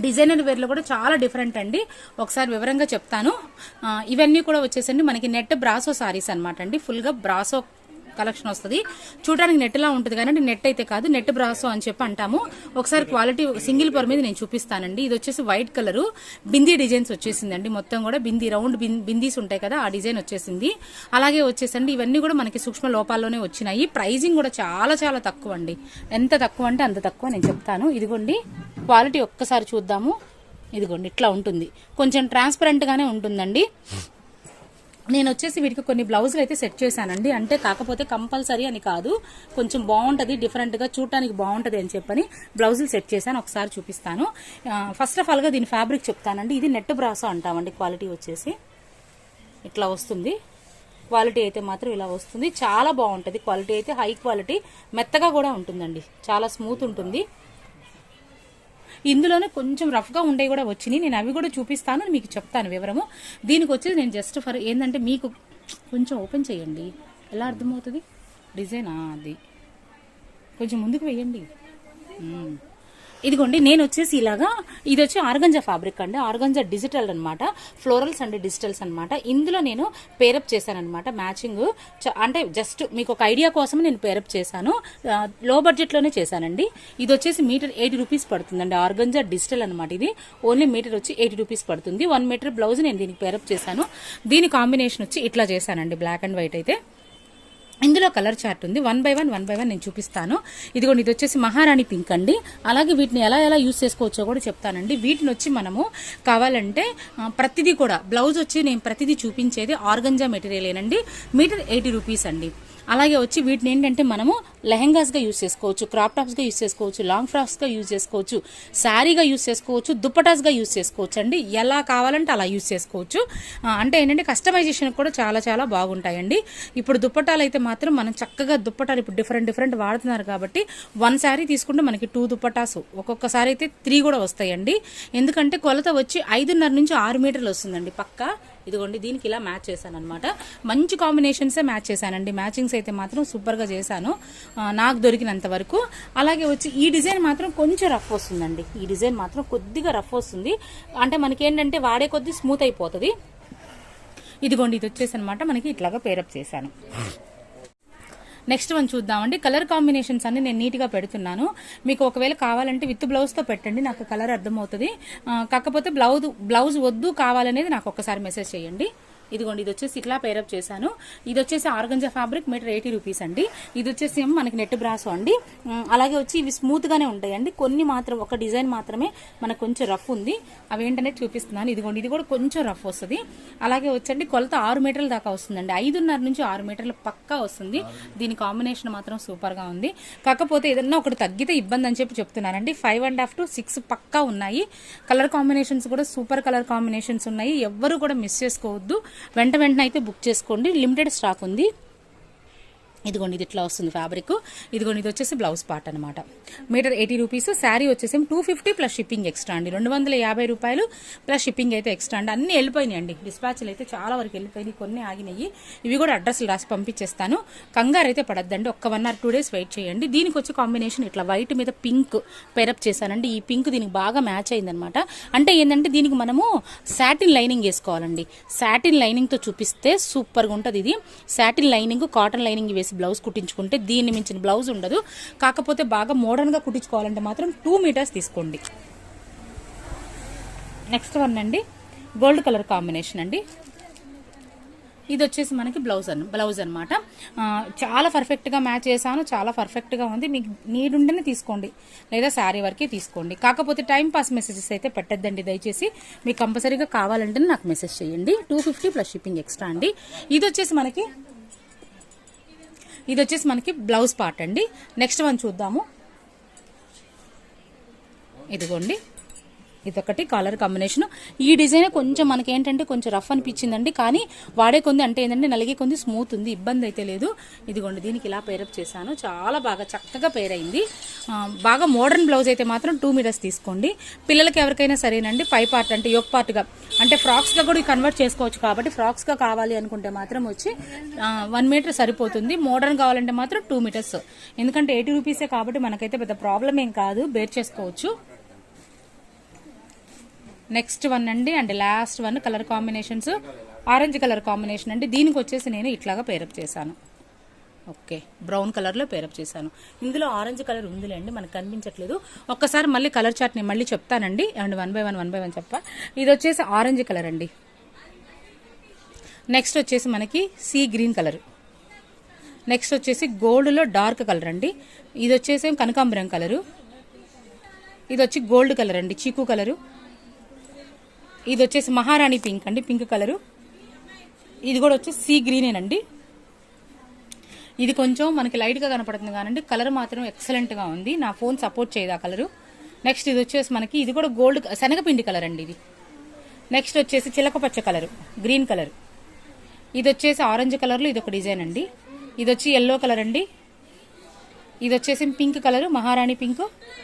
Designer వేర్లో కూడా చాలా different అండి. ఒకసారి వివరంగా చెప్తాను. ఇవన్నీ కూడా వచ్చేసండి. మనకి నెట్ బ్రాసో సారీస్ అనమాట అండి. ఫుల్గా బ్రాసో కలెక్షన్ వస్తుంది. చూడడానికి నెట్ లా ఉంటుంది కానీ నెట్ అయితే కాదు నెట్ బ్రాసో అని చెప్పి అంటాము. ఒకసారి క్వాలిటీ సింగిల్ పర్ మీద నేను చూపిస్తానండి. ఇది వచ్చేసి వైట్ కలర్ బిందీ డిజైన్స్ వచ్చేసిందండి. మొత్తం కూడా బిందీ రౌండ్ బిందీస్ ఉంటాయి కదా ఆ డిజైన్ వచ్చేసింది. అలాగే వచ్చేసండి ఇవన్నీ కూడా మనకి సూక్ష్మ లోపాల్లోనే వచ్చినాయి. ప్రైజింగ్ కూడా చాలా చాలా తక్కువ అండి ఎంత తక్కువ అంటే అంత తక్కువ నేను చెప్తాను. ఇదిగోండి క్వాలిటీ ఒక్కసారి చూద్దాము. ఇదిగోండి ఇట్లా ఉంటుంది. కొంచెం ట్రాన్స్పరెంట్గానే ఉంటుందండి. నేను వచ్చేసి వీటికి కొన్ని బ్లౌజులు అయితే సెట్ చేశానండి. అంటే కాకపోతే కంపల్సరీ అని కాదు. కొంచెం బాగుంటుంది డిఫరెంట్గా చూడటానికి బాగుంటుంది అని చెప్పని బ్లౌజులు సెట్ చేశాను. ఒకసారి చూపిస్తాను. ఫస్ట్ ఆఫ్ ఆల్గా దీని ఫ్యాబ్రిక్ చెప్తానండి. ఇది నెట్ బ్రాసో అంటామండి క్వాలిటీ వచ్చేసి. ఇట్లా వస్తుంది. క్వాలిటీ అయితే మాత్రం ఇలా వస్తుంది. చాలా బాగుంటుంది. క్వాలిటీ అయితే హై క్వాలిటీ మెత్తగా కూడా ఉంటుందండి. చాలా స్మూత్ ఉంటుంది. ఇందులోనే కొంచెం రఫ్గా ఉండేవి కూడా వచ్చినాయి. నేను అవి కూడా చూపిస్తాను మీకు చెప్తాను వివరము. దీనికి వచ్చేసి నేను జస్ట్ ఫర్ ఏంటంటే మీకు కొంచెం ఓపెన్ చేయండి. ఎలా అర్థమవుతుంది? డిజైనా అది. కొంచెం ముందుకు వేయండి. ఇదిగోండి నేను వచ్చేసి ఇలాగా ఇది వచ్చి ఆర్గంజా ఫ్యాబ్రిక్ అండి. ఆర్గంజా డిజిటల్ అనమాట ఫ్లోరల్స్ అండ్ డిజిటల్స్ అనమాట ఇందులో నేను పేరప్ చేశాను అనమాట మ్యాచింగ్ అంటే జస్ట్ మీకు ఒక ఐడియా కోసం నేను పేరప్ చేశాను. లో బడ్జెట్లోనే చేశానండి. ఇది వచ్చేసి మీటర్ ఎయిటీ రూపీస్ పడుతుందండి. ఆర్గంజా డిజిటల్ అనమాట ఇది. ఓన్లీ మీటర్ వచ్చి ఎయిటీ రూపీస్ పడుతుంది. వన్ మీటర్ బ్లౌజ్ నేను దీనికి పేరప్ చేశాను. దీని కాంబినేషన్ వచ్చి ఇట్లా చేశానండి బ్లాక్ అండ్ వైట్ అయితే. ఇందులో కలర్ చార్ట్ ఉంది. One by one one by one నేను చూపిస్తాను. ఇదిగోండి ఇది వచ్చేసి మహారాణి పింక్ అండి. అలాగే వీటిని ఎలా ఎలా యూస్ చేసుకోవచ్చో కూడా చెప్తానండి. వీటిని వచ్చి మనము కావాలంటే ప్రతిదీ కూడా బ్లౌజ్ వచ్చి నేను ప్రతిదీ చూపించేది ఆర్గంజా మెటీరియల్ ఏనండి మీటర్ ఎయిటీ రూపీస్ అండి. అలాగే వచ్చి వీటిని ఏంటంటే మనము లెహెంగాస్గా యూజ్ యూస్ చేసుకోవచ్చు క్రాప్ టాప్స్గా యూజ్ యూస్ చేసుకోవచ్చు లాంగ్ ఫ్రాక్స్గా యూజ్ యూస్ చేసుకోవచ్చు శారీగా యూస్ చేసుకోవచ్చు దుప్పటాస్గా యూజ్ యూస్ చేసుకోవచ్చు అండి. ఎలా కావాలంటే అలా యూస్ చేసుకోవచ్చు. అంటే ఏంటంటే కస్టమైజేషన్ కూడా చాలా చాలా బాగుంటాయండి. ఇప్పుడు దుప్పటాలు అయితే మాత్రం మనం చక్కగా దుప్పటాలు ఇప్పుడు డిఫరెంట్ డిఫరెంట్ వాడుతున్నారు కాబట్టి వన్ శారీ తీసుకుంటే మనకి టూ దుప్పటాస్ ఒక్కొక్కసారి అయితే త్రీ కూడా వస్తాయండి. ఎందుకంటే కొలత వచ్చి ఐదున్నర నుంచి ఆరు మీటర్లు వస్తుందండి పక్కా. ఇదిగోండి దీనికి ఇలా మ్యాచ్ చేశాను అనమాట మంచి కాంబినేషన్సే మ్యాచ్ చేశానండి. మ్యాచింగ్స్ అయితే మాత్రం సూపర్గా చేశాను. నాకు దొరికినంత వరకు. అలాగే వచ్చి ఈ డిజైన్ మాత్రం కొంచెం రఫ్ వస్తుందండి. ఈ డిజైన్ మాత్రం కొద్దిగా రఫ్ వస్తుంది. అంటే మనకేంటంటే వాడే కొద్ది స్మూత్ అయిపోతుంది. ఇదిగోండి ఇది వచ్చేసి అనమాట మనకి ఇట్లాగా పేరప్ చేశాను. నెక్స్ట్ వన్ చూద్దామండి. కలర్ కాంబినేషన్స్ అన్ని నేను నీట్గా పెడుతున్నాను. మీకు ఒకవేళ కావాలంటే విత్ బ్లౌజ్తో పెట్టండి. నాకు కలర్ అర్థమవుతుంది. కాకపోతే బ్లౌజ్ బ్లౌజ్ వద్దు కావాలనేది నాకు ఒక్కసారి మెసేజ్ చేయండి. ఇదిగోండి ఇది వచ్చేసి ఇట్లా పేరప్ చేశాను. ఇది వచ్చేసి organza fabric metre eighty rupees అండి. ఇది వచ్చేసి ఏమో మనకి నెట్ బ్రాసో అండి. అలాగే వచ్చి ఇవి స్మూత్ గానే ఉంటాయండి. కొన్ని మాత్రం ఒక డిజైన్ మాత్రమే మనకు కొంచెం రఫ్ ఉంది. అవి ఏంటనే చూపిస్తున్నాను. ఇదిగోండి ఇది కూడా కొంచెం రఫ్ వస్తుంది. అలాగే వచ్చండి కొలత ఆరు మీటర్ల దాకా వస్తుందండి. ఐదున్నర నుంచి ఆరు మీటర్లు పక్కా వస్తుంది. దీని కాంబినేషన్ మాత్రం సూపర్గా ఉంది. కాకపోతే ఏదన్నా ఒకటి తగ్గితే ఇబ్బంది అని చెప్పి చెప్తున్నానండి. Five and half to six పక్కా ఉన్నాయి. కలర్ కాంబినేషన్స్ కూడా సూపర్ కలర్ కాంబినేషన్స్ ఉన్నాయి. ఎవ్వరు కూడా మిస్ చేసుకోవద్దు. వెంట వెంటనే అయితే బుక్ చేసుకోండి. లిమిటెడ్ స్టాక్ ఉంది. ఇదిగోండి ఇది ఇట్లా వస్తుంది ఫ్యాబ్రిక్ ఇదిగోండి ఇది వచ్చేసి బ్లౌజ్ పార్ట్ అనమాట మీటర్ ఎయిటీ రూపీస్ శారీ వచ్చేసి two fifty plus shipping extra అండి. రెండు వందల యాభై రూపాయలు ప్లస్ షిప్పింగ్ అయితే ఎక్స్ట్రా అండి. అన్ని వెళ్ళిపోయినాయి అండి డిస్పాచ్లు అయితే చాలా వరకు వెళ్ళిపోయినాయి. కొన్ని ఆగినాయి. ఇవి కూడా అడ్రస్లు రాసి పంపించేస్తాను. కంగారు అయితే పడద్దండి. ఒక్క one or two days wait చేయండి. దీనికి వచ్చి కాంబినేషన్ ఇట్లా వైట్ మీద పింక్ పెరప్ చేశానండి. ఈ పింక్ దీనికి బాగా మ్యాచ్ అయిందనమాట అంటే ఏంటంటే దీనికి మనము సాటిన్ లైనింగ్ వేసుకోవాలండి. సాటిన్ లైనింగ్తో చూపిస్తే సూపర్గా ఉంటుంది ఇది. సాటిన్ లైనింగ్ కాటన్ లైనింగ్ వేసి బ్లౌజ్ కుట్టించుకుంటే దీన్ని మించిన బ్లౌజ్ ఉండదు. కాకపోతే బాగా మోడర్న్గా కుట్టించుకోవాలంటే మాత్రం టూ మీటర్స్ తీసుకోండి. నెక్స్ట్ వన్ అండి. గోల్డ్ కలర్ కాంబినేషన్ అండి. ఇది వచ్చేసి మనకి బ్లౌజ్ అన్ బ్లౌజ్ అనమాట చాలా పర్ఫెక్ట్గా మ్యాచ్ చేశాను చాలా పర్ఫెక్ట్గా ఉంది. మీకు నీడ్ ఉంటేనే తీసుకోండి. లేదా శారీ వరకే తీసుకోండి. కాకపోతే టైం పాస్ మెసేజెస్ అయితే పెట్టద్దండి. దయచేసి మీకు కంపల్సరీగా కావాలంటే నాకు మెసేజ్ చేయండి. Two fifty plus shipping extra అండి. ఇది వచ్చేసి మనకి ఇది వచ్చేసి మనకి బ్లౌజ్ పార్ట్ అండి. నెక్స్ట్ వన్ చూద్దాము. ఇదిగోండి. ఇదొకటి కలర్ కాంబినేషన్ ఈ డిజైన్ కొంచెం మనకి ఏంటంటే కొంచెం రఫ్ అనిపించిందండి కానీ వాడే కొంది అంటే ఏంటంటే నలిగే కొంది స్మూత్ ఉంది ఇబ్బంది అయితే లేదు. ఇదిగోండి దీనికి ఇలా పేరప్ చేశాను. చాలా బాగా చక్కగా పేరైంది బాగా మోడర్న్ బ్లౌజ్ అయితే మాత్రం టూ మీటర్స్ తీసుకోండి. పిల్లలకి ఎవరికైనా సరేనండి పై పార్ట్ అంటే యోక్ పార్ట్గా అంటే ఫ్రాక్స్గా కూడా కన్వర్ట్ చేసుకోవచ్చు కాబట్టి ఫ్రాక్స్గా కావాలి అనుకుంటే మాత్రం వచ్చి వన్ మీటర్ సరిపోతుంది. మోడర్న్ కావాలంటే మాత్రం టూ మీటర్స్ ఎందుకంటే ఎయిటీ రూపీసే కాబట్టి మనకైతే పెద్ద ప్రాబ్లం ఏం కాదు. బేర్ చేసుకోవచ్చు. నెక్స్ట్ వన్ అండి and last one colour combinations. Orange colour combination అండి. దీనికి వచ్చేసి నేను ఇట్లాగా పేరప్ చేశాను. ఓకే బ్రౌన్ కలర్లో పేరప్ చేశాను. ఇందులో ఆరెంజ్ కలర్ ఉందిలేండి మనకు కనిపించట్లేదు. ఒక్కసారి మళ్ళీ కలర్ చార్ట్ని మళ్ళీ చెప్తానండి. And one by one one by one చెప్ప. ఇది వచ్చేసి ఆరెంజ్ కలర్ అండి. నెక్స్ట్ వచ్చేసి మనకి సీ గ్రీన్ కలర్. నెక్స్ట్ వచ్చేసి గోల్డ్లో డార్క్ కలర్ అండి. ఇది వచ్చేసి కనకాంబరం కలరు. ఇది వచ్చి గోల్డ్ కలర్ అండి చీకు కలరు. ఇది వచ్చేసి మహారాణి పింక్ అండి పింక్ కలరు. ఇది కూడా వచ్చి సీ గ్రీనేనండి ఇది కొంచెం మనకి లైట్గా కనపడుతుంది కానండి కలర్ మాత్రం ఎక్సలెంట్గా ఉంది. నా ఫోన్ సపోర్ట్ చేయదు ఆ కలరు. నెక్స్ట్ ఇది వచ్చేసి మనకి ఇది కూడా గోల్డ్ శనగపిండి కలర్ అండి ఇది. నెక్స్ట్ వచ్చేసి చిలకపచ్చ కలరు కలర్ గ్రీన్ కలర్. ఇది వచ్చేసి ఆరెంజ్ కలర్లో ఇది ఒక డిజైన్ అండి. ఇది వచ్చి ఎల్లో కలర్ అండి ఇది వచ్చేసి పింక్ కలర్ మహారాణి పింక్.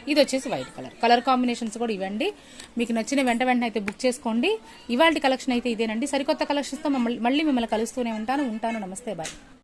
ఇది వచ్చేసి వైట్ కలర్. కలర్ కాంబినేషన్స్ కూడా ఇవ్వండి. మీకు నచ్చిన వెంట వెంటనే అయితే బుక్ చేసుకోండి. ఇవాళ కలెక్షన్ అయితే ఇదేనండి. సరికొత్త కలెక్షన్స్తో మమ్మల్ని మళ్ళీ మిమ్మల్ని కలుస్తూనే ఉంటాను. ఉంటాను. నమస్తే. బాయ్.